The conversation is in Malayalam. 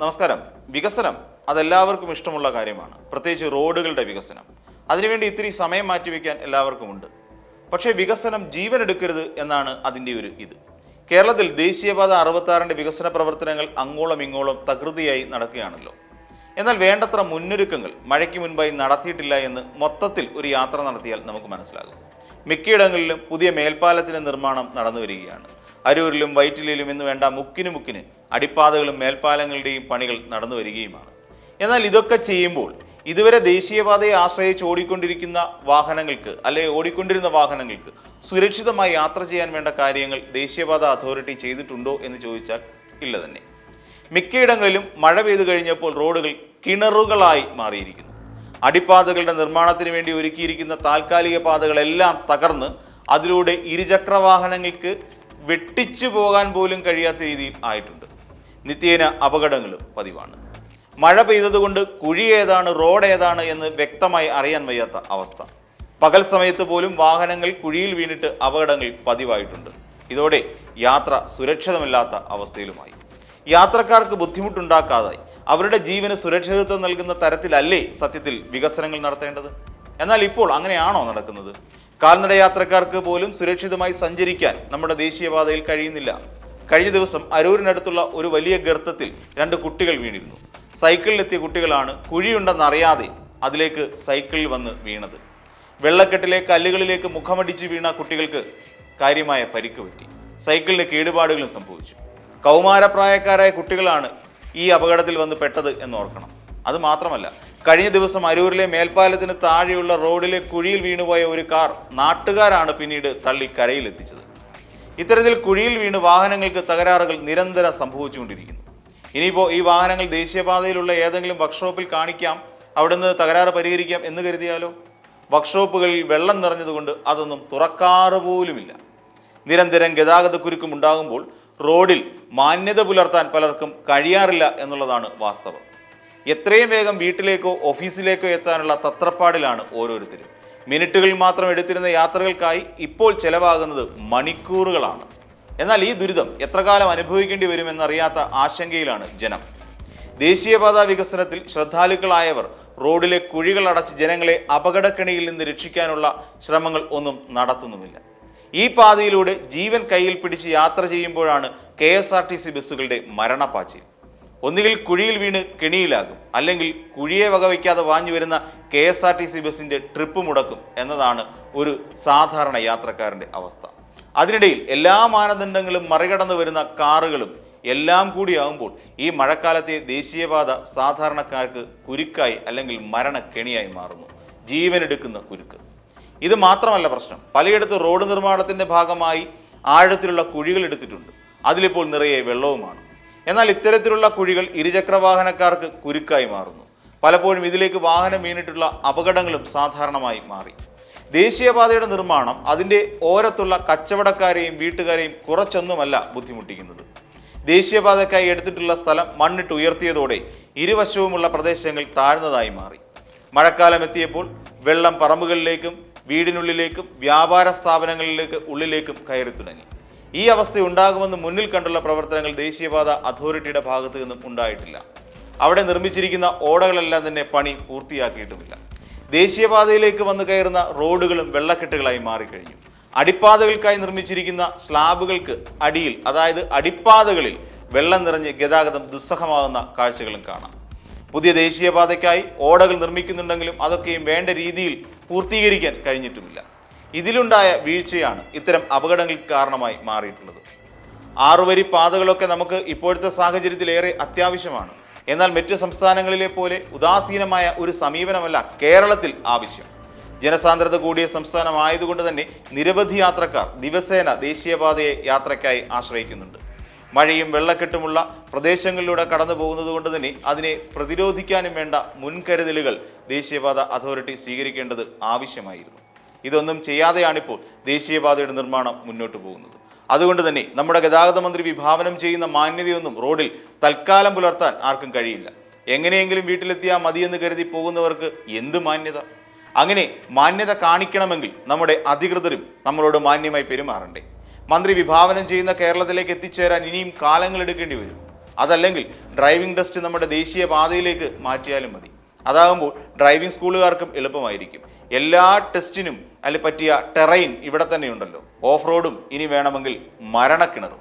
നമസ്കാരം. വികസനം അതെല്ലാവർക്കും ഇഷ്ടമുള്ള കാര്യമാണ്. പ്രത്യേകിച്ച് റോഡുകളുടെ വികസനം. അതിനുവേണ്ടി ഇത്തിരി സമയം മാറ്റിവെക്കാൻ എല്ലാവർക്കുമുണ്ട്. പക്ഷേ വികസനം ജീവൻ എടുക്കരുത് എന്നാണ് അതിന്റെ ഒരു ഇത്. കേരളത്തിൽ ദേശീയപാത അറുപത്താറിന്റെ വികസന പ്രവർത്തനങ്ങൾ അങ്ങോളം ഇങ്ങോളം തകൃതിയായി നടക്കുകയാണല്ലോ. എന്നാൽ വേണ്ടത്ര മുന്നൊരുക്കങ്ങൾ മഴയ്ക്ക് മുൻപായി നടത്തിയിട്ടില്ല എന്ന് മൊത്തത്തിൽ ഒരു യാത്ര നടത്തിയാൽ നമുക്ക് മനസ്സിലാകും. മിക്കയിടങ്ങളിലും പുതിയ മേൽപ്പാലത്തിന്റെ നിർമ്മാണം നടന്നു വരികയാണ് അരൂരിലും വൈറ്റിലിലും എന്ന് വേണ്ട മുക്കിന് മുക്കിന് അടിപ്പാതകളും മേൽപ്പാലങ്ങളുടെയും പണികൾ നടന്നു വരികയുമാണ്. എന്നാൽ ഇതൊക്കെ ചെയ്യുമ്പോൾ ഇതുവരെ ദേശീയപാതയെ ആശ്രയിച്ച് ഓടിക്കൊണ്ടിരിക്കുന്ന വാഹനങ്ങൾക്ക് അല്ലെ ഓടിക്കൊണ്ടിരുന്ന വാഹനങ്ങൾക്ക് സുരക്ഷിതമായി യാത്ര ചെയ്യാൻ വേണ്ട കാര്യങ്ങൾ ദേശീയപാത അതോറിറ്റി ചെയ്തിട്ടുണ്ടോ എന്ന് ചോദിച്ചാൽ ഇല്ല തന്നെ. മിക്കയിടങ്ങളിലും മഴ പെയ്തു കഴിഞ്ഞപ്പോൾ റോഡുകൾ കിണറുകളായി മാറിയിരിക്കുന്നു. അടിപ്പാതകളുടെ നിർമ്മാണത്തിന് വേണ്ടി ഒരുക്കിയിരിക്കുന്ന താൽക്കാലിക പാതകളെല്ലാം തകർന്ന് അതിലൂടെ ഇരുചക്ര വാഹനങ്ങൾക്ക് വെട്ടിച്ചു പോകാൻ പോലും കഴിയാത്ത രീതിയിൽ ആയിട്ടുണ്ട്. നിത്യേന അപകടങ്ങളും പതിവാണ്. മഴ പെയ്തതുകൊണ്ട് കുഴി ഏതാണ് റോഡ് ഏതാണ് എന്ന് വ്യക്തമായി അറിയാൻ വയ്യാത്ത അവസ്ഥ. പകൽ സമയത്ത് പോലും വാഹനങ്ങൾ കുഴിയിൽ വീണിട്ട് അപകടങ്ങൾ പതിവായിട്ടുണ്ട്. ഇതോടെ യാത്ര സുരക്ഷിതമില്ലാത്ത അവസ്ഥയിലുമായി. യാത്രക്കാർക്ക് ബുദ്ധിമുട്ടുണ്ടാക്കാതായി അവരുടെ ജീവന് സുരക്ഷിതത്വം നൽകുന്ന തരത്തിലല്ലേ സത്യത്തിൽ വികസനങ്ങൾ നടത്തേണ്ടത്? എന്നാൽ ഇപ്പോൾ അങ്ങനെയാണോ നടക്കുന്നത്? കാൽനട യാത്രക്കാർക്ക് പോലും സുരക്ഷിതമായി സഞ്ചരിക്കാൻ നമ്മുടെ ദേശീയപാതയിൽ കഴിയുന്നില്ല. കഴിഞ്ഞ ദിവസം അരൂരിനടുത്തുള്ള ഒരു വലിയ ഗർത്തത്തിൽ രണ്ട് കുട്ടികൾ വീണിരുന്നു. സൈക്കിളിലെത്തിയ കുട്ടികളാണ് കുഴിയുണ്ടെന്നറിയാതെ അതിലേക്ക് സൈക്കിളിൽ വന്ന് വീണത്. വെള്ളക്കെട്ടിലെ കല്ലുകളിലേക്ക് മുഖമടിച്ച് വീണ കുട്ടികൾക്ക് കാര്യമായ പരിക്ക് പറ്റി. സൈക്കിളിന് കേടുപാടുകളും സംഭവിച്ചു. കൗമാരപ്രായക്കാരായ കുട്ടികളാണ് ഈ അപകടത്തിൽ വന്ന് പെട്ടത് എന്ന് ഓർക്കണം. അത് മാത്രമല്ല കഴിഞ്ഞ ദിവസം അരൂരിലെ മേൽപ്പാലത്തിന് താഴെയുള്ള റോഡിലെ കുഴിയിൽ വീണുപോയ ഒരു കാർ നാട്ടുകാരാണ് പിന്നീട് തള്ളി കരയിലെത്തിച്ചത് ഇത്തരത്തിൽ കുഴിയിൽ വീണ് വാഹനങ്ങൾക്ക് തകരാറുകൾ നിരന്തരം സംഭവിച്ചുകൊണ്ടിരിക്കുന്നു. ഇനിയിപ്പോൾ ഈ വാഹനങ്ങൾ ദേശീയപാതയിലുള്ള ഏതെങ്കിലും വർക്ക്ഷോപ്പിൽ കാണിക്കാം അവിടുന്ന് തകരാറ് പരിഹരിക്കാം എന്ന് കരുതിയാലോ? വർക്ക്ഷോപ്പുകളിൽ വെള്ളം നിറഞ്ഞതുകൊണ്ട് അതൊന്നും തുറക്കാറ് പോലുമില്ല. നിരന്തരം ഗതാഗതക്കുരുക്കും ഉണ്ടാകുമ്പോൾ റോഡിൽ മാന്യത പുലർത്താൻ പലർക്കും കഴിയാറില്ല എന്നുള്ളതാണ് വാസ്തവം. എത്രയും വേഗം വീട്ടിലേക്കോ ഓഫീസിലേക്കോ എത്താനുള്ള തത്രപ്പാടിലാണ് ഓരോരുത്തരും. മിനിറ്റുകളിൽ മാത്രം എടുത്തിരുന്ന യാത്രകൾക്കായി ഇപ്പോൾ ചെലവാകുന്നത് മണിക്കൂറുകളാണ്. എന്നാൽ ഈ ദുരിതം എത്ര കാലം അനുഭവിക്കേണ്ടി വരുമെന്നറിയാത്ത ആശങ്കയിലാണ് ജനം. ദേശീയപാത വികസനത്തിൽ ശ്രദ്ധാലുക്കളായവർ റോഡിലെ കുഴികൾ അടച്ച് ജനങ്ങളെ അപകടക്കെണിയിൽ നിന്ന് രക്ഷിക്കാനുള്ള ശ്രമങ്ങൾ ഒന്നും നടത്തുന്നുമില്ല. ഈ പാതയിലൂടെ ജീവൻ കയ്യിൽ പിടിച്ച് യാത്ര ചെയ്യുമ്പോഴാണ് കെ ബസ്സുകളുടെ മരണപ്പാച്ചിൽ. ഒന്നുകിൽ കുഴിയിൽ വീണ് കെണിയിലാകും അല്ലെങ്കിൽ കുഴിയെ വകവയ്ക്കാതെ വാഞ്ഞു വരുന്ന K S R T C ബസ്സിന്റെ ട്രിപ്പ് മുടക്കും എന്നതാണ് ഒരു സാധാരണ യാത്രക്കാരന്റെ അവസ്ഥ. അതിനിടയിൽ എല്ലാ മാനദണ്ഡങ്ങളും മറികടന്നു വരുന്ന കാറുകളും എല്ലാം കൂടിയാകുമ്പോൾ ഈ മഴക്കാലത്തെ ദേശീയപാത സാധാരണക്കാർക്ക് കുരുക്കായി അല്ലെങ്കിൽ മരണക്കെണിയായി മാറുന്നു. ജീവനെടുക്കുന്ന കുരുക്ക്. ഇത് മാത്രമല്ല പ്രശ്നം. പലയിടത്ത് റോഡ് നിർമ്മാണത്തിന്റെ ഭാഗമായി ആഴത്തിലുള്ള കുഴികൾ എടുത്തിട്ടുണ്ട്. അതിലിപ്പോൾ നിറയെ വെള്ളവുമാണ്. എന്നാൽ ഇത്തരത്തിലുള്ള കുഴികൾ ഇരുചക്ര വാഹനക്കാർക്ക് കുരുക്കായി മാറുന്നു. പലപ്പോഴും ഇതിലേക്ക് വാഹനം വീണിട്ടുള്ള അപകടങ്ങളും സാധാരണമായി മാറി. ദേശീയപാതയുടെ നിർമ്മാണം അതിന്റെ ഓരത്തുള്ള കച്ചവടക്കാരെയും വീട്ടുകാരെയും കുറച്ചൊന്നുമല്ല ബുദ്ധിമുട്ടിക്കുന്നത്. ദേശീയപാതയ്ക്കായി എടുത്തിട്ടുള്ള സ്ഥലം മണ്ണിട്ട് ഉയർത്തിയതോടെ ഇരുവശവുമുള്ള പ്രദേശങ്ങൾ താഴ്ന്നതായി മാറി. മഴക്കാലം എത്തിയപ്പോൾ വെള്ളം പറമ്പുകളിലേക്കും വീടിനുള്ളിലേക്കും വ്യാപാര സ്ഥാപനങ്ങളിലേക്ക് ഉള്ളിലേക്കും കയറി തുടങ്ങി. ഈ അവസ്ഥ ഉണ്ടാകുമെന്ന് മുന്നിൽ കണ്ടുള്ള പ്രവർത്തനങ്ങൾ ദേശീയപാത അതോറിറ്റിയുടെ ഭാഗത്തു നിന്നും ഉണ്ടായിട്ടില്ല. അവിടെ നിർമ്മിച്ചിരിക്കുന്ന ഓടകളെല്ലാം തന്നെ പണി പൂർത്തിയാക്കിയിട്ടുമില്ല. ദേശീയപാതയിലേക്ക് വന്നു കയറുന്ന റോഡുകളും വെള്ളക്കെട്ടുകളായി മാറിക്കഴിഞ്ഞു. അടിപ്പാതകൾക്കായി നിർമ്മിച്ചിരിക്കുന്ന സ്ലാബുകൾക്ക് അടിയിൽ അതായത് അടിപ്പാതകളിൽ വെള്ളം നിറഞ്ഞ് ഗതാഗതം ദുസ്സഹമാകുന്ന കാഴ്ചകളും കാണാം. പുതിയ ദേശീയപാതയ്ക്കായി ഓടകൾ നിർമ്മിക്കുന്നുണ്ടെങ്കിലും അതൊക്കെയും വേണ്ട രീതിയിൽ പൂർത്തീകരിക്കാൻ കഴിഞ്ഞിട്ടുമില്ല. ഇതിലുണ്ടായ വീഴ്ചയാണ് ഇത്തരം അപകടങ്ങൾക്ക് കാരണമായി മാറിയിട്ടുള്ളത്. ആറുവരി പാതകളൊക്കെ നമുക്ക് ഇപ്പോഴത്തെ സാഹചര്യത്തിലേറെ അത്യാവശ്യമാണ്. എന്നാൽ മറ്റ് സംസ്ഥാനങ്ങളിലെ പോലെ ഉദാസീനമായ ഒരു സമീപനമല്ല കേരളത്തിൽ ആവശ്യം. ജനസാന്ദ്രത കൂടിയ സംസ്ഥാനമായതുകൊണ്ട് തന്നെ നിരവധി യാത്രക്കാർ ദിവസേന ദേശീയപാതയെ യാത്രയ്ക്കായി ആശ്രയിക്കുന്നുണ്ട്. മഴയും വെള്ളക്കെട്ടുമുള്ള പ്രദേശങ്ങളിലൂടെ കടന്നു പോകുന്നത് കൊണ്ട് തന്നെ അതിനെ പ്രതിരോധിക്കാനും വേണ്ട മുൻകരുതലുകൾ ദേശീയപാത അതോറിറ്റി സ്വീകരിക്കേണ്ടത് ആവശ്യമായിരുന്നു. ഇതൊന്നും ചെയ്യാതെയാണിപ്പോൾ ദേശീയപാതയുടെ നിർമ്മാണം മുന്നോട്ട് പോകുന്നത്. അതുകൊണ്ട് തന്നെ നമ്മുടെ ഗതാഗത മന്ത്രി വിഭാവനം ചെയ്യുന്ന മാന്യതയൊന്നും റോഡിൽ തൽക്കാലം പുലർത്താൻ ആർക്കും കഴിയില്ല. എങ്ങനെയെങ്കിലും വീട്ടിലെത്തിയാൽ മതിയെന്ന് കരുതി പോകുന്നവർക്ക് എന്ത് മാന്യത? അങ്ങനെ മാന്യത കാണിക്കണമെങ്കിൽ നമ്മുടെ അധികൃതരും നമ്മളോട് മാന്യമായി പെരുമാറണ്ടേ. മന്ത്രി വിഭാവനം ചെയ്യുന്ന കേരളത്തിലേക്ക് എത്തിച്ചേരാൻ ഇനിയും കാലങ്ങൾ എടുക്കേണ്ടി വരും. അതല്ലെങ്കിൽ ഡ്രൈവിംഗ് ടെസ്റ്റ് നമ്മുടെ ദേശീയ പാതയിലേക്ക് മാറ്റിയാലും മതി. അതാകുമ്പോൾ ഡ്രൈവിംഗ് സ്കൂളുകാർക്കും എളുപ്പമായിരിക്കും. എല്ലാ ടെസ്റ്റിനും അതിൽ പറ്റിയ ടെറൈൻ ഇവിടെ തന്നെയുണ്ടല്ലോ ഓഫ് റോഡും ഇനി വേണമെങ്കിൽ മരണക്കിണറും.